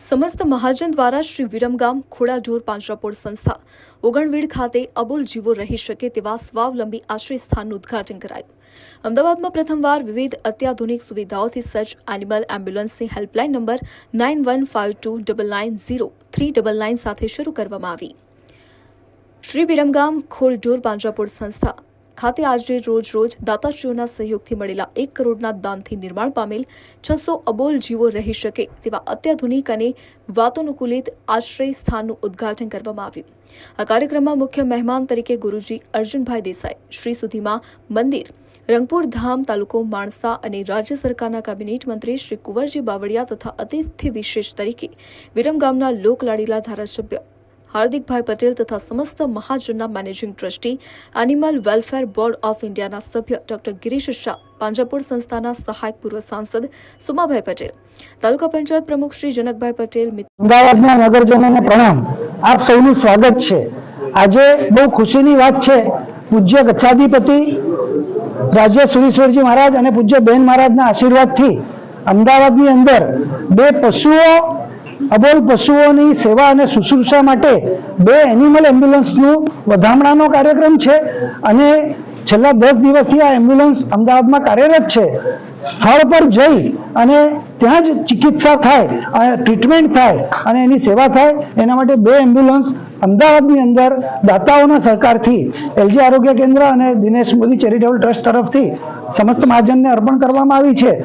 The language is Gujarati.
સમસ્ત મહાજન દ્વારા શ્રી વિરમગામ ખોડાઢોર પાંજરાપોળ સંસ્થા ઓગણવીડ ખાતે અબોલ જીવો રહી શકે તેવા સ્વાવલંબી આશ્રય સ્થાનનું ઉદઘાટન કરાયું. અમદાવાદમાં પ્રથમવાર વિવિધ અત્યાધુનિક સુવિધાઓથી સજ્જ animal એમ્બ્યુલન્સની helpline number nine one five two double nine zero three double nine સાથે શરૂ કરવામાં આવી. શ્રી વિરમગામ ખોડઢોર પાંજરાપોળ સંસ્થા ખાતે આજે રોજ રોજ દાતાશ્રીઓના સહયોગથી મળેલા એક કરોડના દાનથી નિર્માણ પામેલ છસો અબોલ જીવો રહી શકે તેવા અત્યાધુનિક અને વાતાનુકૂલિત આશ્રય સ્થાનનું ઉદ્ઘાટન કરવામાં આવ્યું. આ કાર્યક્રમમાં મુખ્ય મહેમાન તરીકે ગુરુજી અર્જુનભાઈ દેસાઈ, શ્રી સુધીમાં મંદિર, રંગપુર ધામ તાલુકો માણસા અને રાજ્ય સરકારના કેબિનેટ મંત્રી શ્રી કુંવરજી બાવળિયા તથા અતિથિ વિશેષ તરીકે વિરમગામના લોકલાડીલા ધારાસભ્ય હાર્દિકભાઈ પટેલ તથા સમસ્ત મહાજનના managing trustee animal welfare board of ઇન્ડિયાના સભ્ય ડોક્ટર ગિરીશ શાહ પાંજરાપોળ સંસ્થાના સહાયક પૂર્વ સાંસદ સુમાભાઈ પટેલ, તાલુકા પંચાયત પ્રમુખ શ્રી જનકભાઈ પટેલ અમદાવાદના નગરજનોને પ્રણામ. આપ સૌનું સ્વાગત છે. આજે બહુ ખુશીની વાત છે. પૂજ્ય ગચ્છાધિપતિ રાજ્ય સુરેશ્વરજી મહારાજ અને પૂજ્ય બેન મહારાજના આશીર્વાદથી અમદાવાદની અંદર બે પશુઓ અબોલ પશુઓની સેવા અને શુશ્રૂષા માટે બે એનિમલ એમ્બ્યુલન્સનું વધામણાનો કાર્યક્રમ છે અને છેલ્લા દસ દિવસથી આ એમ્બ્યુલન્સ અમદાવાદમાં કાર્યરત છે. સ્થળ પર જઈ અને ત્યાં જ ચિકિત્સા થાય ટ્રીટમેન્ટ થાય અને એની સેવા થાય. એના માટે બે એમ્બ્યુલન્સ અમદાવાદની અંદર દાતાઓના સહકારથી એલજી આરોગ્ય કેન્દ્ર અને દિનેશ મોદી ચેરિટેબલ ટ્રસ્ટ તરફથી સમસ્ત મહાજનને અર્પણ કરવામાં આવી છે.